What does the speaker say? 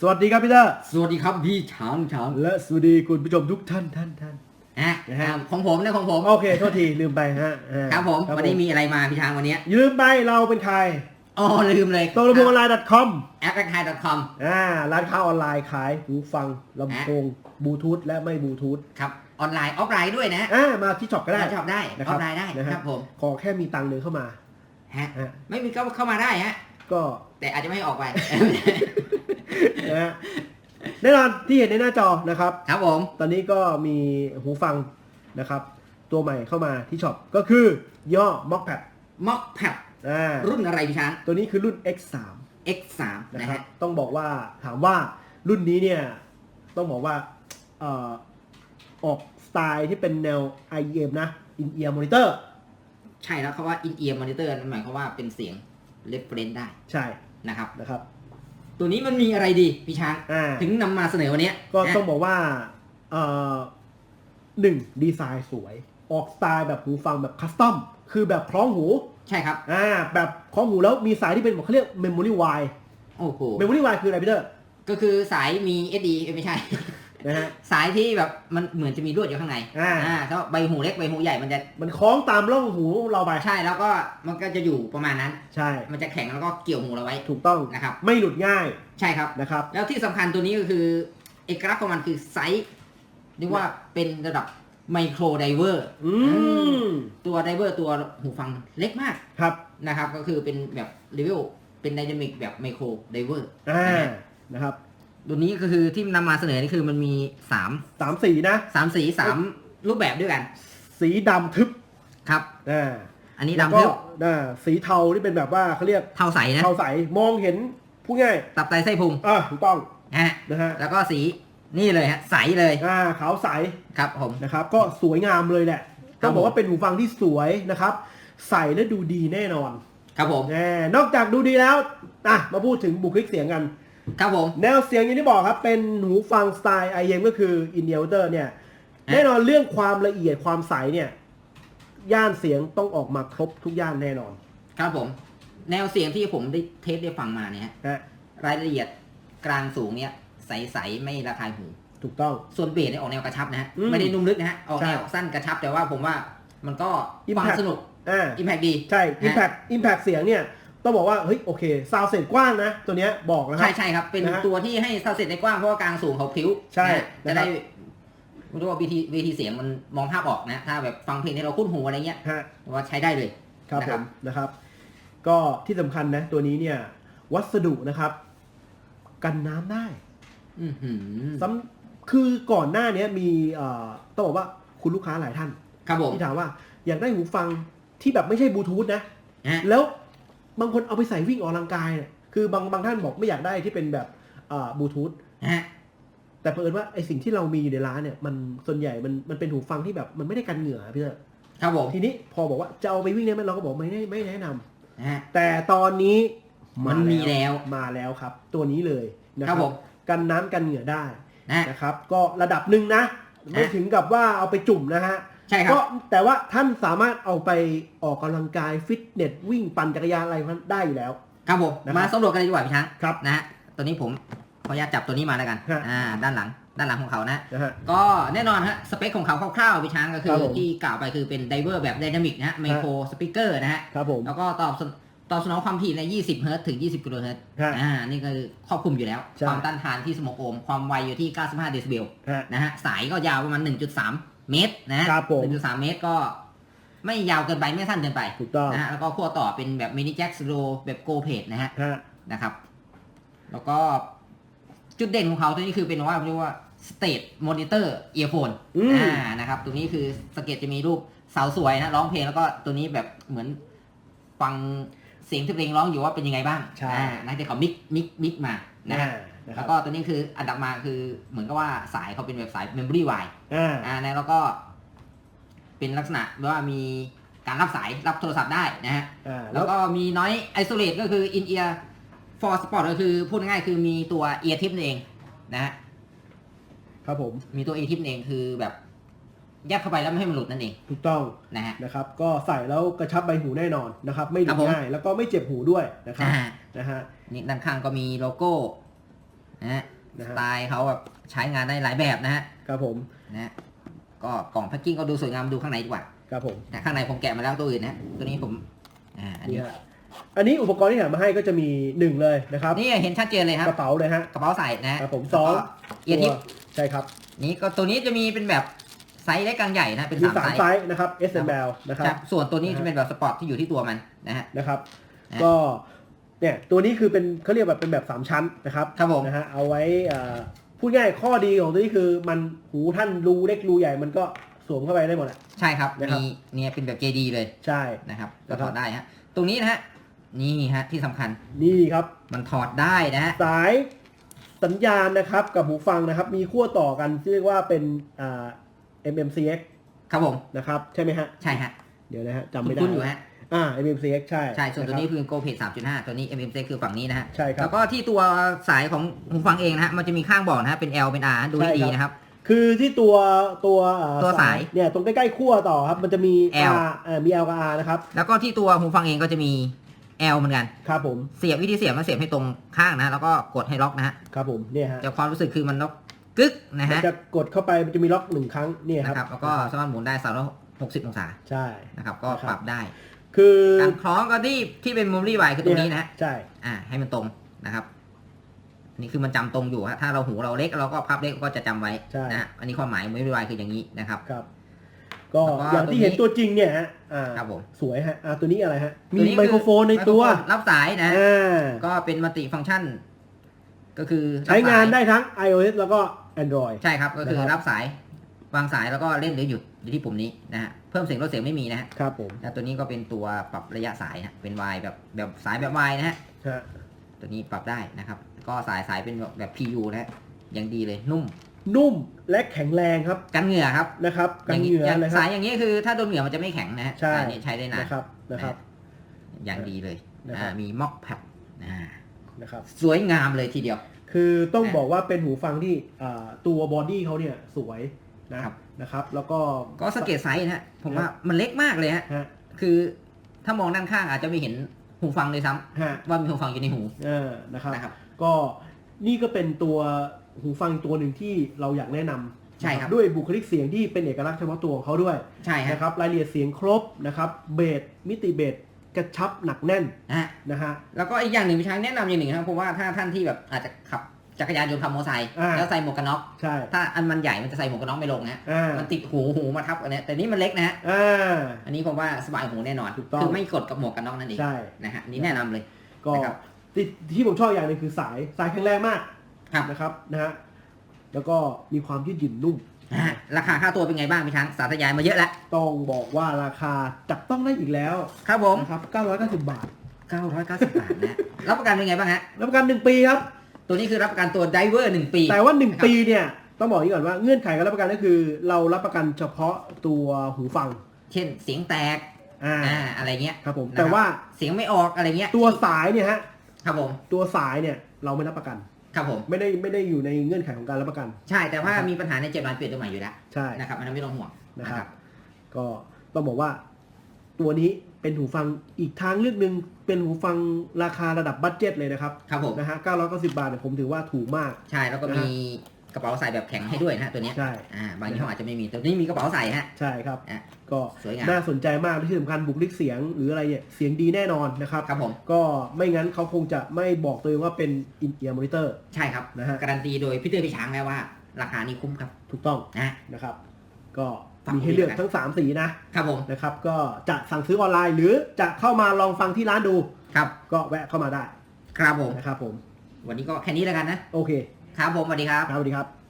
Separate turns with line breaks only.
สวัสดีครับพี่เตอร์
สวัสดีครับพี่ช้างช้าง
และสวัสดีคุณผู้ชมทุกท่านท่านท่าน
ฮะ
นะฮะ
อ่าของผมนะของผม
โอเคโทษทีลืมไปฮะอ่า
ครับผม วันนี้มีอะไรมาพี่ช้างวันเนี้ย
ลืมไปเราเป็นใคร
อ๋อลืมเลย
ตัวลำโพงออนไลน์ .com
แอปไทย .com
อ่าร้านค้าออนไลน์ขายหูฟังลำโพงบลูทูธและไม่บลูทูธ
ครับ ออนไลน์ ออฟไลน์ด้วยนะ
อ่ามาที่ช็อปก็ได้
ชอบได้ อ
นะค
อ
รับ
ฟไลน์ได้
นะฮะ
ครับผม
ขอแค่มีตังค์เดินเข้ามา
ฮะ
ฮะ
ไม่มีก็เข้ามาได้ฮะ
ก็
แต่อาจจะไม่ให้ออกไป
นะฮะแน่นอนที่เห็นในหน้าจอนะครับ
ครับผม
ตอนนี้ก็มีหูฟังนะครับ ตัวใหม่เข้ามาที่ช็อปก็คือย่อ Mockpad
ม็อกแพด
อ่า
รุ่นอะไรพี่ช้าง
ตัวนี้คือรุ่น X3
X3
นะ
นะครับฮะ
ต้องบอกว่าถามว่ารุ่นนี้เนี่ย ต้องบอกว่าเอ่อออกสไตล์ที่เป็นแนว IEM นะ In Ear Monitor
ใช่แล้วเขาว่า in ear monitor นั่นหมายความว่าเป็นเสียง reference ได้
ใช่
นะครับ
นะครับ
ตัวนี้มันมีอะไรดีพี่ช้าง
อ่า
ถึงนำมาเสนอวันเนี้ย
ก็
นะ
ต้องบอกว่าเอ่อหนึ่งดีไซน์สวย ออกสไตล์แบบหูฟังแบบคัสตอม คือแบบคล้องหู
ใช่ครับ
อ่า แบบคล้องหูแล้วมีสายที่เป็นเขาเรียก Memory Wire
โอ้โห
Memory Wire คืออะไรพี่เตอร์
ก็คือสายมี SD เอ้ยไม่ใช่
นะฮะ
สายที่แบบมันเหมือนจะมีลวดอยู่ข้างใน
อ่า
ถ้าใบหูเล็กใบหูใหญ่มันจะ
มันคล้องตามร่องหูเราไป
ใช่แล้วก็มันก็จะอยู่ประมาณนั้น
ใช่
มันจะแข็งแล้วก็เกี่ยวหูเราไว้
ถูกต้อง
นะครับ
ไม่หลุดง่าย
ใช่ครับ
นะครับ
แล้วที่สำคัญตัวนี้ก็คือ เอกลักษณ์ของมันคือไซส์เรียกว่าเป็นระดับไมโครไดเวอร์
อืม
ตัวไดเวอร์ตัวหูฟังเล็กมาก
ครับ
นะครับ ก็คือเป็นแบบเลเวลเป็นไดนามิกแบบไมโครไดเวอร์
อ่านะครับ
ตัวนี้ก็คือที่นำมาเสนอนี่คือมันมี3
สามสีนะ
3สี3รูปแบบด้วยกัน
สีดำทึบ
ครับ
อ่า
อันนี้
แล้ว
ดำ
ก็
ทึบ
อ่าสีเทาที่เป็นแบบว่าเขาเรียก
เทาใสนะ
เทาใสมองเห็นผู้ง่าย
ตับไตไส้พุง
อ่าถูกต้อง
นะฮะ
นะฮะ
แล้วก็สีนี่เลยฮะใสเลย
อ่าขาวใส
ครับผม
นะครับก็สวยงามเลยแหละ
ครั
ต้
บ
องบอกว่าเป็นหูฟังที่สวยนะครับ ใส่แล้วดูดีแน่นอน
ครับผม
แน่นอกจากดูดีแล้วอะมาพูดถึงบุคลิกเสียงกัน
ครับผม
แนวเสียงอย่างที่บอกครับ เป็นหูฟังสไตล์ IEM ก็คือ in ear monitor เนี่ย
ฮะ
แน่นอนเรื่องความละเอียดความใสเนี่ย ย่านเสียงต้องออกมาครบทุกย่านแน่นอน
ครับผม แนวเสียงที่ผมได้เทสได้ฟังมาเนี่ยฮะ
ฮะ
รายละเอียดกลางสูงเนี่ย ใสๆไม่ระคายหู
ถูกต้อง
ส่วนเบสเนี่ยออกแนวกระชับนะฮะ
อืม
ไม่ได้นุ่มลึกนะฮะ ออกแนว
ใช่
สั้นกระชับแต่ว่าผมว่ามันก็
Impact
ความสนุก
อ่า
อิมแพกดี
ใช่
ฮะ
impact impact เสียงเนี่ย ต้องบอกว่าเฮ้ยโอเคซาวเสียงกว้างนะ ตัวเนี้ยบอกนะครั
ใช่ใช่ครับ เป็น
นะฮะ
ตัวที่ให้ซาวเสร็จได้กว้างเพราะว่ากลางสูงเขาพลิ้ว
ใช่
นะฮะจะได้
นะครับ
ไม่รู้ว่าวิธีวิธีเสียงมันมองภาพออกนะ ถ้าแบบฟังเพลงที่เราคุ้นหูอะไรเงี้ย
ฮะ
ว่าใช้ได้เลย
ครับ
นะ
ผ
ครับ
มนะครับ ก็ที่สำคัญนะ ตัวนี้เนี่ย วัสดุนะครับ กันน้ำได้
อือหือ
ซ้ำคือก่อนหน้าเนี้ยมีเอ่อต้องบอกว่าคุณลูกค้าหลายท่าน
ครับผม
ที่ถามว่าอยากได้หูฟังที่แบบไม่ใช่บลูทูธนะ
ฮะ
แล้ว บางคนเอาไปใส่วิ่งออกกำลังกายเนี่ยคือบางบางท่านบอกไม่อยากได้ที่เป็นแบบอ่าบลูทูธ
ฮะ
แต่เผอิญว่าไอสิ่งที่เรามีอยู่ในร้านเนี่ยมันส่วนใหญ่มันมันเป็นหูฟังที่แบบมันไม่ได้กันเหงื่อพี่เตอร์
ครับผม
ทีนี้พอบอกว่าจะเอาไปวิ่งเนี่ยมันเราก็บอกไม่ได้ไม่แนะนำ
ฮะ
แต่ตอนนี้
มันมีแล้ว
มาแล้วครับ ตัวนี้เลยนะค
ครั
รับบ
ผม
กันน้ำกันเหงื่อได้
นะ
นะครับ ก็ระดับหนึ่งนะ ไม่ถึงกับว่าเอาไปจุ่มนะฮะ
ใช่ครับ
ก็แต่ว่าท่านสามารถเอาไปออกกำลังกายฟิตเนสวิ่งปั่นจักรยานอะไรมันได้อยู่แล้ว
ครับผม
นะครับ
มาสำรวจกันเลยดีกว่าพี่ช้าง
ครับ
นะฮะตัวนี้ผมขออนุญาตจับตัวนี้มาแล้วกัน
ฮะ
อ่าด้านหลังด้านหลังของเขานะ
นะฮะ
ก็แน่นอนฮะสเปคของเขาคร่าวๆพี่ช้างก็คื
ครั
อบ
ผม
ที่กล่าวไปคือเป็นไดเวอร์แบบไดนามิกนะฮะไมโครสปีกเกอร์นะฮะ
ครับผม
แล้วก็ตอบสนตอบสนองความถี่ใน 20 เฮิร์ตซ์ถึง 20 กิโลเฮิรตซ์
ฮะ
อ่า นี่ก็คือครอบคลุมอยู่แล้ว
ใช่
ความต้านทานที่สมองโอห์ม ความไวอยู่ที่ 95 เดซิเบล
ฮะ
นะฮะ สายก็ยาวประมาณ 1.3 เมตรนะฮะ
ครับผม
1.3เมตรก็ ไม่ยาวเกินไปไม่สั้นเกินไป
ถูกต้อง
นะฮะแล้วก็ขั้วต่อเป็นแบบมินิแจ็คสโลแบบโกเพดนะฮะ
ฮะ
นะครับ แล้วก็จุดเด่นของเขาตัวนี้คือเป็นว่าเรียกว่า state monitor earphone
อืม
อ่านะครับ ตัวนี้คือสเก็ตจะมีรูปสาวสวยนะร้องเพลงแล้วก็ตัวนี้แบบเหมือนฟังเสียงที่เพลงร้องอยู่ว่าเป็นยังไงบ้าง
ใช่
อ่านะที่เขามิกมิกมิกมานะฮะ
นะค
แล้
รับ
วก็ตัวนี้คืออันดับมาคือเหมือนกับว่าสายเขาเป็นแบบสาย memory wide
อ่า
อ่านะแล้วก็ เป็นลักษณะว่ามีการรับสายรับโทรศัพท์ได้นะฮะ
อ่า แล้
แล้ววก็มีน้อย isolate ก็คือ in ear for sport ก็คือพูดง่ายๆคือมีตัว ear tip นั่นเองนะฮะ
ครับผม
มีตัว ear tip นั่นเองคือแบบยัดเข้าไปแล้วไม่ให้มันหลุดนั่นเอง
ถูกต้อง
นะฮะ
นะครับ ก็ใส่แล้วกระชับใบหูแน่นอนนะครับ ไม่หลุ
ครั
ด
บผม
ง่าย แล้วก็ไม่เจ็บหูด้วยนะครับ
อ่า
นะฮะ
นี่ด้านข้างก็มีโลโก้ นะฮะ
นะ
ส
ฮะ
ไตล์เขาแบบใช้งานได้หลายแบบนะฮะ
ครับผม
นะฮะก็กล่องแพ็กกิ้งก็ดูสวยงามดูข้างในดีกว่า
ครับผม
นะข้างในผมแกะมาแล้วตัวอื่นนะตัวนี้ผมอ่าอันนี้
นี่ฮะอันนี้อุปกรณ์ที่แถมมาให้ก็จะมีหนึ่งเลยนะครับ
นี่เห็นชัดเจนเลยครับ
กระเป๋าเลยฮะ
กระเป๋าใส่นะฮะ
ครับผมสอง
แล้วก็เอียร์ทิป
ตัวใช่ครับ
นี่ก็ตัวนี้จะมีเป็นแบบไซส์เล็กกลางใหญ่นะเป็น
มี
สาม
สาม
ไซส์
ไซส์นะครับ S M L นะค
ค
รั
รั
บบ
ส่วนตัวนี้
นะฮะ
จะเป็นแบบสปอร์ตที่อยู่ที่ตัวมันนะฮะ
นะครับ
นะ
ก็ เนี่ยตัวนี้คือเป็นเขาเรียกแบบเป็นแบบสามชั้นนะครับ
ครับผม
นะฮะเอาไว้อ่าพูดง่ายข้อดีของตัวนี้คือมันหูท่านรูเล็กรูใหญ่มันก็สวมเข้าไปได้หมดแหละ
ใช่ครับ
นะครับ
มีเนี่ยเป็นแบบ JD เลย
ใช่
นะครับก็
นะครับ
ถอดได้ฮะตรงนี้นะฮะนี่ฮะที่สำคัญ
นี่ครับ
มันถอดได้นะฮะ
สายสัญญาณนะครับกับหูฟังนะครับ มีขั้วต่อกันที่เรียกว่าเป็นอ่า MMCX
ครับผม
นะครับใช่ไหมฮะ
ใช่ฮะ
เดี๋ยวนะฮะจำไม่ได้
คุ้นๆอยู่ฮะ
อ่า MMCX ใช่
ใช่ ส่วนตัวนี้ะ
ครับ
คือ Go Page 3.5 ตัวนี้ MMC คือฝั่งนี้นะฮะ
ใช่ครับ
แล้วก็ที่ตัวสายของหูฟังเองนะฮะ มันจะมีข้างบอกนะฮะ เป็น L เป็น R ดูให้
ใช่
ดี
ครับ
นะครับ
คือที่ตัวตัวอ่
ตัวสาย
เนี่ยตรงใกล้ๆขั้วต่อครับมันจะมี
L
R เอ่อมี L กับ R นะครับ
แล้วก็ที่ตัวหูฟังเองก็จะมี L เหมือนกัน
ครับผม
เสียบวิธีเสียบมาเสียบให้ตรงข้างนะ แล้วก็กดให้ล็อกนะฮะ
ครับผมเนี่ยฮะ
แต่ความรู้สึกคือมันล็อกกึกนะ
มัน
ฮะ
จะกดเข้าไปมันจะมีล็อกหนึ่งครั้งเนี่ยค
นะค
รั
รับบแล้วก็สามารถหมุนได้360องศา
ใช่
นะครับ ก็
นะครับ
ปรับได้
คือ
การคล้องก็ที่ที่เป็นมุมรีไวคือตรงนี้นะฮะ
ใช่
อ่าให้มันตรงนะครับอันนี่คือมันจำตรงอยู่ฮะถ้าเราหูเราเล็กเราก็พับเล็กก็จะจำไว้
ใช่
นะฮะอันนี้ความหมายมุมรีไวคืออย่างนี้นะครับ
ครับก็
แล้วก็
อย่างที่เห็นตัวจริงเนี่ยฮะอ่า
ครับผม
สวยฮะอ่าตัวนี้อะไรฮะมี
ตัวนี้
ไมโครโฟนในตัว
ไมโครโฟนรับสายนะฮะ
อ่า
ก็เป็นมัลติฟังก์ชันก็คือ
ใช้งาน
รับสย
ได้ทั้ง iOS แล้วก็ Android
ใช่ครับ ก็คือ
นะครับ
รับสาย วางสายแล้วก็เล่นหรือหยุดอยู่ที่ปุ่มนี้นะฮะเพิ่มเสียงลดเสียงไม่มีนะฮะ
ครับผม
แล้วตัวนี้ก็เป็นตัวปรับระยะสายฮะเป็นวายแบบแบบสายแบบวายนะฮะ
ฮะ
ตัวนี้ปรับได้นะครับ ก็สายสายเป็นแบบแบบ PU นะฮะยังดีเลยนุ่ม
นุ่มและแข็งแรงครับ
กันเหงื่อครับ
นะครับ
อ
กัน
ย่าง
เห
นี้
งื่อ
อย่าง
เลยค
สา
รับ
ยอย่างนี้คือถ้าโดนเหงื่อมันจะไม่แข็งนะฮะ
ใช่
สายนี้ใช้ได้นาน
นะครับนะครับ
อย่างดีเลย
นะครับ
อ่ามีม็อกแพดอ่า
นะครับ
สวยงามเลยทีเดียว
คือต้อง
อะ
บอกว่าเป็นหูฟังที่อ่าตัวบอดี้เขาเนี่ยสวย นะครับนะครับ แล้วก็
ก็สเกตไซส์นะฮะผมว่ามันเล็กมากเลยฮะ
ฮะ
คือถ้ามองด้านข้างอาจจะไม่เห็นหูฟังเลยซ้ำ
ฮะ
ว่ามีหูฟังอยู่ในหู
เออนะครับ
นะครับ
ก็นี่ก็เป็นตัวหูฟังตัวหนึ่งที่เราอยากแนะนำ
ใช่ครับ
ด้วยบุคลิกเสียงที่เป็นเอกลักษณ์เฉพาะตัวของเขาด้วย
ใช่ฮะ
นะครับรายละเอียดเสียงครบนะครับเบสมิติเบสกระชับหนักแน่น
นะฮะ
นะฮะ
แล้วก็อีกอย่างหนึ่งพี่ช้างแนะนำอย่างหนึ่งนะครับเพราะว่าถ้าท่านที่แบบอาจจะขับ จักรยานยนต์ขับมอเตอร์ไซค์
อ่า
แล้วใส่หมวกกันน็อก
ใช่
ถ้าอันมันใหญ่มันจะใส่หมวกกันน็อกไม่ลงนะฮะ
อ่า
มันติดหูหูมาทับอันเนี้ยแต่นี่มันเล็กนะฮะ
อ่า
อันนี้ผมว่าสบายหูแน่นอน
ถูกต้อง
คือไม่กดกับหมวกกันน็อกนั่นเอง
ใช่
นะฮะอันนี่แนะนำเลย
ก็
นะครับ
ที่ที่ผมชอบอย่างหนึงคือสายสายแข็งแรงมาก
ครับ
นะครับนะฮะแล้วก็มีความยืดหยุ่นนุ่ม
อ่าราคาค่าตัวเป็นไงบ้างพี่ช้างสาธยายมาเยอะแล้ว
ต้องบอกว่าราคาจับต้องได้อีกแล้ว
ครับผม
นะครับ990 บาท
990บาทนะฮะรับประกันเป็นไงบ้างฮะ
รับประกัน 1 ปีครับ
ตัวนี้คือรับประกันตัวไดเวอร์หนึ่งปี
แต่ว่า
นะครับ
1ปีเนี่ยต้องบอกอย่างนี้ก่อนว่าเงื่อนไขการรับประกันก็คือ เรารับประกันเฉพาะตัวหูฟัง
เช่นเสียงแตก
อ่า
อ่าอะไรเงี้ย
ครับผม
นะครับ
แต่ว่า
เสียงไม่ออกอะไรเงี้ย
ตัวสายเนี่ยฮะ
ครับผม
ตัวสายเนี่ยเราไม่รับประกัน
ครับผม
ไม่ได้ไม่ได้อยู่ในเงื่อนไขของการรับประกัน
ใช่แต่ว่า
นะครับ
มีปัญหาในเจ็ดวันเปลี่ยนตัวใหม่อยู่แล้ว
ใช่
นะครับอันนั้นไม่ต้องห่วง
นะครับ ก็ต้องบอกว่าตัวนี้ เป็นหูฟังอีกทางเลือกหนึ่งเป็นหูฟังราคาระดับบัตเจ็ตเลยนะครับ
ครับผม
นะฮะ990 บาทเนี่ยผมถือว่าถูกมาก
ใช่แล้วก็
นะฮะ
มีกระเป๋าใส่แบบแข็งให้ด้วยนะฮะตัวเนี้ย
ใช่
อ่าบางยี่ห้ออาจจะไม่มีแต่นี่มีกระเป๋าใส่ฮะ
ใช่ครับ
อะ
ก็
สวยงาม
น่าสนใจมากและที่สำคัญบุคลิกเสียงหรืออะไรเนี่ยเสียงดีแน่นอนนะครับ
ครับผม
ก็ไม่งั้นเขาคงจะไม่บอกตัวเองว่าเป็นอินเอียร์มอนิเตอร์
ใช่ครับ
นะฮะ
การันตีโดยพี่เตอร์พี่ช้างแล้วว่า ราคานี้คุ้มครับ
ถูกต้อง
นะ
นะครับ ก็
ฝาก
มีให้เลือก
ไว้ด้วยนะ
ทั้ง 3 สีนะครับ
ผม
นะครับ ก็จะสั่งซื้อออนไลน์ หรือจะเข้ามาลองฟังที่ร้านดู
ครับ
ก็แวะเข้ามาได้
ครับผม
นะครับผม
วันนี้ก็แค่นี้แล้วกันนะ
โอเค
ครับผมสวัสดีครับ
ครับสวัสดีครับ